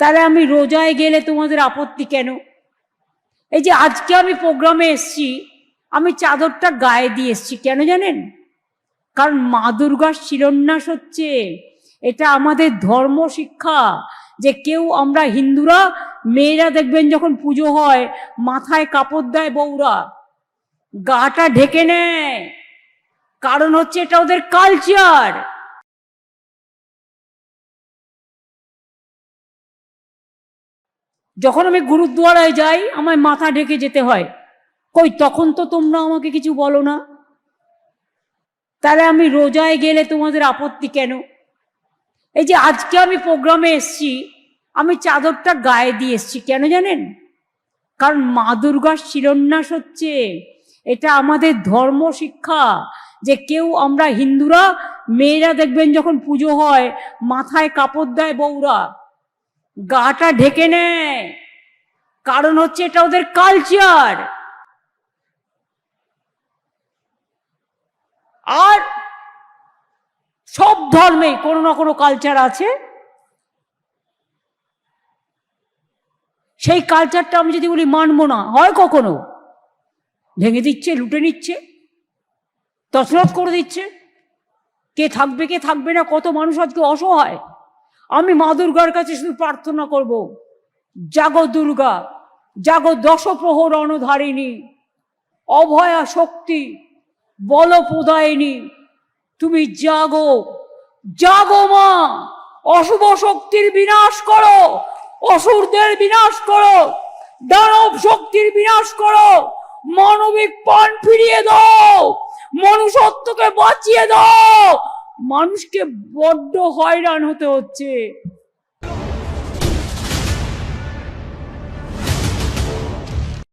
তাহলে আমি রোজায় গেলে তোমাদের আপত্তি কেন? এই যে আজকে আমি প্রোগ্রামে এসছি, আমি চাদরটা গায়ে দিয়ে এসছি, কেন জানেন? কারণ মা দুর্গার শিলান্যাস হচ্ছে। এটা আমাদের ধর্ম শিক্ষা যে কেউ আমরা হিন্দুরা, মেয়েরা দেখবেন যখন পুজো হয়, মাথায় কাপড় দেয় বউরা, গাটা ঢেকে নেয়। কারণ হচ্ছে এটা ওদের কালচার যখন আমি গুরুদ্বারায় যাই, আমায় মাথা ঢেকে যেতে হয়। কই, তখন তো তোমরা আমাকে কিছু বলো না? তাহলে আমি রোজায় গেলে তোমাদের আপত্তি কেন? এই যে আজকে আমি প্রোগ্রামে এসছি, আমি চাদরটা গায়ে দিয়ে এসছি, কেন জানেন? কারণ মা দুর্গার শিলান্যাস হচ্ছে, এটা আমাদের ধর্ম শিক্ষা, যে কেউ আমরা হিন্দুরা, মেয়েরা দেখবেন যখন পুজো হয়, মাথায় কাপড় দেয় বউরা। গাটা ঢেকে নেয় কারণ হচ্ছে এটা ওদের কালচার আর সব ধর্মে কোনো না কোনো কালচার আছে। সেই কালচারটা আমি যদি বলি, মানবো না। হয় কখনো। ভেঙে দিচ্ছে, লুটে নিচ্ছে তছরত করে দিচ্ছে। কে থাকবে কে থাকবে না, কত মানুষ আজকে অসহায়। আমি মা দুর্গার কাছে শুধু প্রার্থনা করব। জাগো দুর্গা, জাগো দশপ্রহর অনধারিণী, অভয়া শক্তি বল প্রদায়িনী তুমি জাগো জাগো মা, অশুভ শক্তির বিনাশ করো, অসুরদের বিনাশ করো, দানব শক্তির বিনাশ করো, মানবিক প্রাণ ফিরিয়ে দাও, মনুষ্যত্বকে বাঁচিয়ে দাও মানুষকে বড্ড হয়রান হতে হচ্ছে।